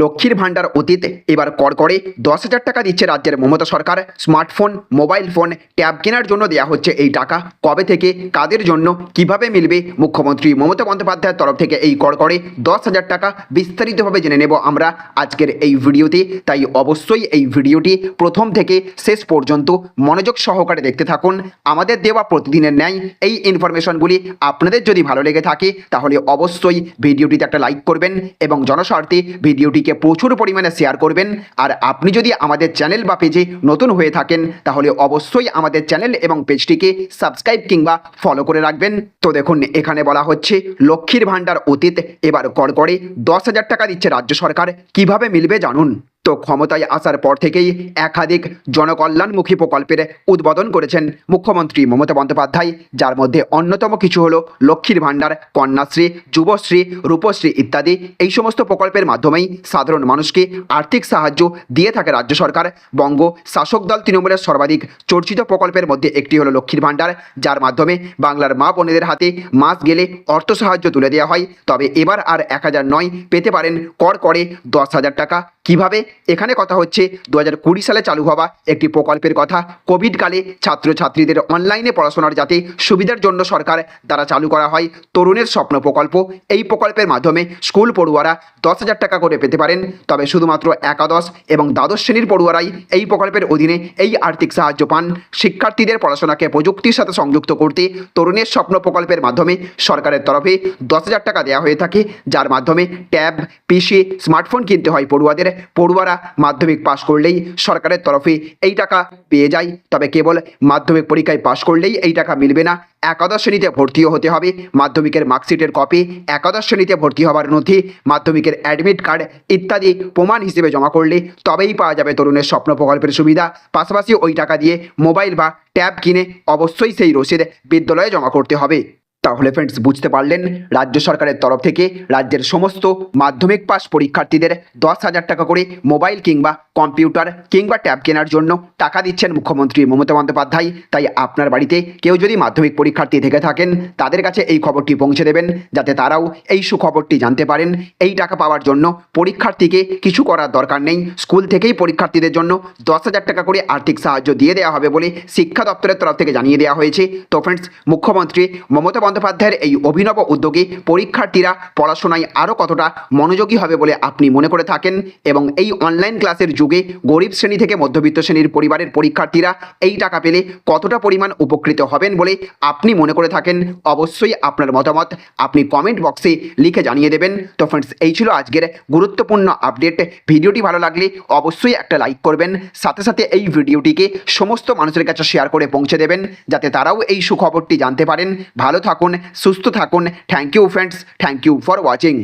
লক্ষ্মীর ভাণ্ডার অতীত এবার কড়কড়ে দশ হাজার টাকা দিচ্ছে রাজ্যের মমতা সরকার। স্মার্টফোন, মোবাইল ফোন, ট্যাব কেনার জন্য দেওয়া হচ্ছে এই টাকা। কবে থেকে, কাদের জন্য, কীভাবে মিলবে? মুখ্যমন্ত্রী মমতা বন্দ্যোপাধ্যায়ের তরফ থেকে এই কড়কড়ে দশ হাজার টাকা বিস্তারিতভাবে জেনে নেব আমরা আজকের এই ভিডিওতে। তাই অবশ্যই এই ভিডিওটি প্রথম থেকে শেষ পর্যন্ত মনোযোগ সহকারে দেখতে থাকুন। আমাদের দেওয়া প্রতিদিনের ন্যায় এই ইনফরমেশনগুলি আপনাদের যদি ভালো লেগে থাকে, তাহলে অবশ্যই ভিডিওটিতে একটা লাইক করবেন এবং জনস্বার্থে ভিডিওটিকে প্রচুর পরিমাণে শেয়ার করবেন। আর আপনি যদি আমাদের চ্যানেল বা পেজে নতুন হয়ে থাকেন, তাহলে অবশ্যই আমাদের চ্যানেল এবং পেজটিকে সাবস্ক্রাইব কিংবা ফলো করে রাখবেন। তো দেখুন, এখানে বলা হচ্ছে, লক্ষ্মীর ভাণ্ডার অতীত এবার কড়কড়ে দশ হাজার টাকা দিচ্ছে রাজ্য সরকার। কীভাবে মিলবে জানুন? তো ক্ষমতায় আসার পর থেকেই একাধিক জনকল্যাণমুখী প্রকল্পের উদ্বোধন করেছেন মুখ্যমন্ত্রী মমতা বন্দ্যোপাধ্যায়, যার মধ্যে অন্যতম কিছু হলো লক্ষ্মীর ভাণ্ডার, কন্যাশ্রী, যুবশ্রী, রূপশ্রী ইত্যাদি। এই সমস্ত প্রকল্পের মাধ্যমেই সাধারণ মানুষকে আর্থিক সাহায্য দিয়ে থাকে রাজ্য সরকার। বঙ্গ শাসক দল তৃণমূলের সর্বাধিক চর্চিত প্রকল্পের মধ্যে একটি হলো লক্ষ্মীর ভাণ্ডার, যার মাধ্যমে বাংলার মা বোনেদের হাতে মাস গেলে অর্থ সাহায্য তুলে দেওয়া হয়। তবে এবার আর এক হাজার নয় পেতে পারেন কর করে দশ হাজার টাকা। কীভাবে? এখানে কথা হচ্ছে দু হাজার কুড়ি সালে চালু হওয়া একটি প্রকল্পের কথা। কোভিডকালে ছাত্রছাত্রীদের অনলাইনে পড়াশোনার যাতে সুবিধার জন্য সরকার দ্বারা চালু করা হয়, তরুণের স্বপ্ন প্রকল্প। এই প্রকল্পের মাধ্যমে স্কুল পড়ুয়ারা দশ হাজার টাকা করে পেতে পারেন। তবে শুধুমাত্র একাদশ এবং দ্বাদশ শ্রেণির পড়ুয়ারাই এই প্রকল্পের অধীনে এই আর্থিক সাহায্য পান। শিক্ষার্থীদের পড়াশোনাকে প্রযুক্তির সাথে সংযুক্ত করতে তরুণের স্বপ্ন প্রকল্পের মাধ্যমে সরকারের তরফে দশ হাজার টাকা দেওয়া হয়ে থাকে। যার মাধ্যমে ট্যাব, পিসি, স্মার্টফোন কিনতে হয় পড়ুয়াদের। পড়ুয়ারা মাধ্যমিক পাশ করলেই সরকারের তরফে এই টাকা পেয়ে যায়। তবে কেবল মাধ্যমিক পরীক্ষায় পাশ করলেই এই টাকা মিলবে না। একাদশ শ্রেণীতে ভর্তিও হতে হবে। মাধ্যমিকের মার্কশিটের কপি, একাদশ শ্রেণীতে ভর্তি হওয়ার নথি, মাধ্যমিকের অ্যাডমিট কার্ড ইত্যাদি প্রমাণ হিসেবে জমা করলে তবেই পাওয়া যাবে তরুণের স্বপ্ন প্রকল্পের সুবিধা। পাশাপাশি ওই টাকা দিয়ে মোবাইল বা ট্যাব কিনে অবশ্যই সেই রসিদ বিদ্যালয়ে জমা করতে হবে। তাহলে ফ্রেন্ডস বুঝতে পারলেন, রাজ্য সরকারের তরফ থেকে রাজ্যের সমস্ত মাধ্যমিক পাস পরীক্ষার্থীদের দশ হাজার টাকা করে মোবাইল কিংবা কম্পিউটার কিংবা ট্যাব কেনার জন্য টাকা দিচ্ছেন মুখ্যমন্ত্রী মমতা বন্দ্যোপাধ্যায়। তাই আপনার বাড়িতে কেউ যদি মাধ্যমিক পরীক্ষার্থী থেকে থাকেন, তাদের কাছে এই খবরটি পৌঁছে দেবেন, যাতে তারাও এই সুখবরটি জানতে পারেন। এই টাকা পাওয়ার জন্য পরীক্ষার্থীকে কিছু করার দরকার নেই। স্কুল থেকেই পরীক্ষার্থীদের জন্য দশ হাজার টাকা করে আর্থিক সাহায্য দিয়ে দেওয়া হবে বলে শিক্ষা দপ্তরের তরফ থেকে জানিয়ে দেওয়া হয়েছে। তো ফ্রেন্ডস মুখ্যমন্ত্রী মমতা বন্দ্যোপাধ্যায়ের এই অভিনব উদ্যোগে পরীক্ষার্থীরা পড়াশোনায় আরও কতটা মনোযোগী হবে বলে আপনি মনে করে থাকেন? এবং এই অনলাইন ক্লাসের যুগে গরিব শ্রেণি থেকে মধ্যবিত্ত শ্রেণির পরিবারের পরীক্ষার্থীরা এই টাকা পেলে কতটা পরিমাণ উপকৃত হবেন বলে আপনি মনে করে থাকেন? অবশ্যই আপনার মতামত আপনি কমেন্ট বক্সে লিখে জানিয়ে দেবেন। তো ফ্রেন্ডস এই ছিল আজকের গুরুত্বপূর্ণ আপডেট ভিডিওটি ভালো লাগলে অবশ্যই একটা লাইক করবেন। সাথে সাথে এই ভিডিওটিকে সমস্ত মানুষের কাছে শেয়ার করে পৌঁছে দেবেন, যাতে তারাও এই সুখবরটি জানতে পারেন। ভালো থাকুন সুস্থ থাকুন thank you friends thank you for watching